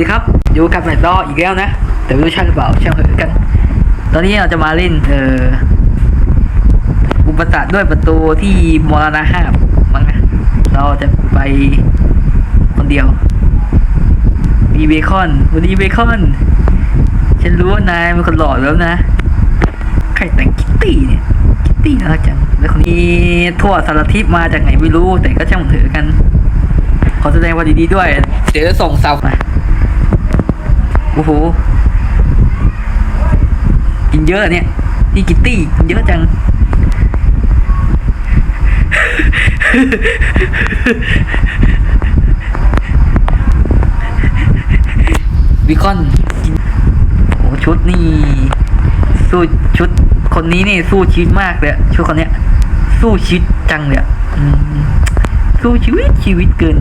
ดีครับ อยู่กับแมตต์ดออีกแล้วนะ แต่ไม่รู้ใช่หรือเปล่าช่างเถอะกัน ตอนนี้เราจะมาเล่นเอ่ออุปสรรคด้วยประตูที่มรณะห้ามั้งนะเราจะไปคนเดียว มีเบคอนวันนี้เบคอน ฉันรู้ว่านายเป็นคนหล่อแล้วนะใครแต่งคิตตี้เนี่ยคิตตี้น่ารักจังแล้วคนนี้ทั่วสารทิศมาจากไหนไม่รู้แต่ก็ช่างมันเถอะกันขอแสดงความยินดีด้วย เดี๋ยวจะส่งเสามา อ้โห กินเยอะเนี่ยนี่กิตตี้กินเยอะจัง วิคอนกินโอ้ชุดนี่ สู้ชุดคนนี้นี่สู้ชีวิตมากเลยอะชุดคนเนี้ย สู้ชีวิตจังเลยอะสู้ชีวิตชีวิตเกิน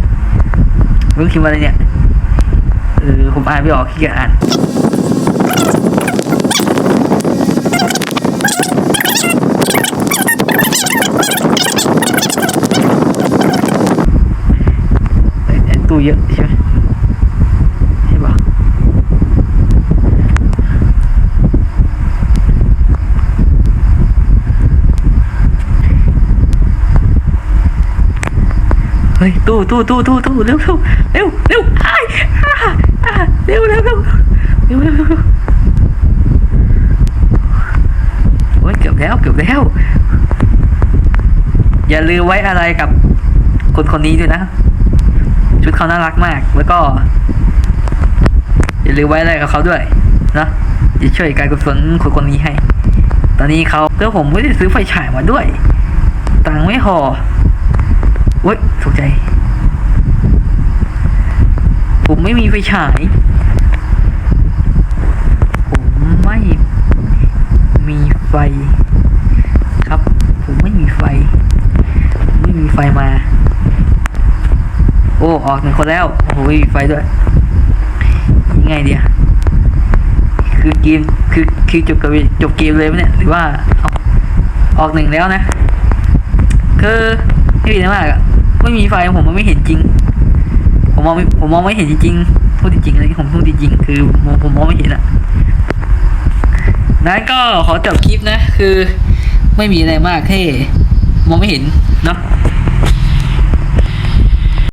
มึงคิดว่าอะไรเนี่ย เออผมอ่านไม่ออกขี้เกียจอ่านเยไอ้ตู้เยอะใช่ไหมใช่ปะเฮ้ยตู้ตู้ตู้ตู้ตู้เร็วเร็วเร็วเร็วอ้ เร็วเร็วเร็วเร็วเร็วเร็วเร็วโอ้ยเกือบแล้วเกือบแล้ว อย่าลืมไว้อะไรกับคนคนนี้ด้วยนะ ชุดเขาน่ารักมากแล้วก็ อย่าลืมไว้อะไรกับเขาด้วยนะจะช่วยการกุศลคนคนนี้ให้ ตอนนี้เขาเพื่อผมไม่ได้ซื้อไฟฉายมาด้วย ตังไม่พอเว้ยตกใจ ผมไม่มีไฟฉาย ผมไม่มีไฟ ครับ ผมไม่มีไฟ ไม่มีไฟมา โอ้ออกหนึ่งคนแล้ว โอ้โหไม่มีไฟด้วย ยังไงเดียคือเกมคือคือจบกับจบเกมเลยไหมเนี่ยหรือว่าอออกหนึ่งแล้วนะ คือไม่ดีนะมากอะไม่มีไฟผมมันไม่เห็นจริง ผมมองไม่ผมมองไม่เห็นจริงๆพูดจริงๆเลยผมพูดจริงๆคือผมผมมองไม่เห็นอะนั้นก็ขอจบคลิปนะ คือไม่มีอะไรมากแค่มองไม่เห็นเนาะ